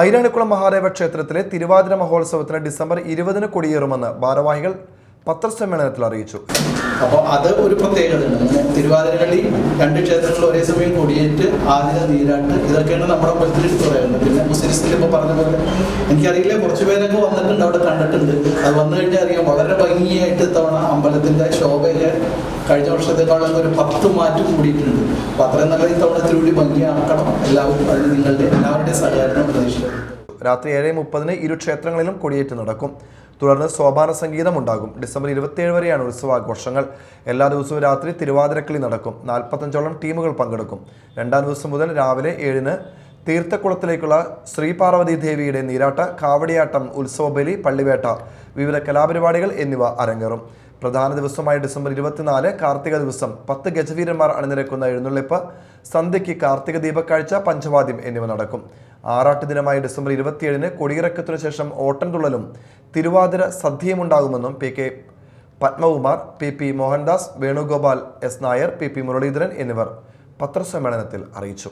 ഐരാണിക്കുളം മഹാദേവ ക്ഷേത്രത്തിലെ തിരുവാതിര മഹോത്സവത്തിന് ഡിസംബർ ഇരുപതിന് കൊടിയേറുമെന്ന് ഭാരവാഹികൾ പത്രസമ്മേളനത്തിൽ അറിയിച്ചു. അപ്പോൾ അത് ഒരു പ്രത്യേകതയാണ്. തിരുവാതിരകളി രണ്ട് ക്ഷേത്രങ്ങൾ ഒരേ സമയം കൊടിയേറ്റ് ആതിര നീരാട്ട് ഇതൊക്കെയാണ് നമ്മുടെ കൊല്ലത്തിൽ പറയുന്നത്. പിന്നെ മുസ്ലിംസിൽ ഇപ്പോൾ പറഞ്ഞ പോലെ എനിക്കറിയില്ല കുറച്ച് പേരൊക്കെ വന്നിട്ടുണ്ട് അവിടെ കണ്ടിട്ടുണ്ട്. അത് വന്നു കഴിഞ്ഞാൽ അറിയാം വളരെ ഭംഗിയായിട്ട് തവണ അമ്പലത്തിന്റെ ശോഭയൊക്കെ കഴിഞ്ഞ വർഷത്തെക്കാളും ഒരു പത്ത് മാറ്റം കൂടിയിട്ടുണ്ട്. അപ്പോൾ അത്രയും നല്ല ഈ തവണത്തിലൂടെ ഭംഗിയാക്കണം. എല്ലാവരും അതിന് നിങ്ങളുടെ എല്ലാവരുടെയും സഹകരണം രാത്രി ഏഴ് മുപ്പതിന് ഇരു ക്ഷേത്രങ്ങളിലും കൊടിയേറ്റ് നടക്കും. തുടർന്ന് സോപാന സംഗീതം ഉണ്ടാകും. ഡിസംബർ ഇരുപത്തിയേഴ് വരെയാണ് ഉത്സവാഘോഷങ്ങൾ. എല്ലാ ദിവസവും രാത്രി തിരുവാതിരക്കളി നടക്കും. നാൽപ്പത്തഞ്ചോളം ടീമുകൾ പങ്കെടുക്കും. രണ്ടാം ദിവസം മുതൽ രാവിലെ ഏഴിന് തീർത്ഥക്കുളത്തിലേക്കുള്ള ശ്രീപാർവതി ദേവിയുടെ നീരാട്ട കാവടിയാട്ടം ഉത്സവബലി പള്ളിവേട്ട വിവിധ കലാപരിപാടികൾ എന്നിവ അരങ്ങേറും. പ്രധാന ദിവസമായ ഡിസംബർ ഇരുപത്തിനാല് കാർത്തിക ദിവസം പത്ത് ഗജവീരന്മാർ അണിനിരക്കുന്ന എഴുന്നള്ളിപ്പ് സന്ധ്യയ്ക്ക് കാർത്തിക ദീപക്കാഴ്ച പഞ്ചവാദ്യം എന്നിവ നടക്കും. ആറാട്ട് ദിനമായ ഡിസംബർ ഇരുപത്തിയേഴിന് കൊടിയിറക്കത്തിനു ശേഷം ഓട്ടൻതുള്ളലും Thiruvathira സദ്യയുമുണ്ടാകുമെന്നും P K Padmakumar P P Mohandas Venugopal S Nair P P Muraleedharan എന്നിവർ പത്രസമ്മേളനത്തിൽ അറിയിച്ചു.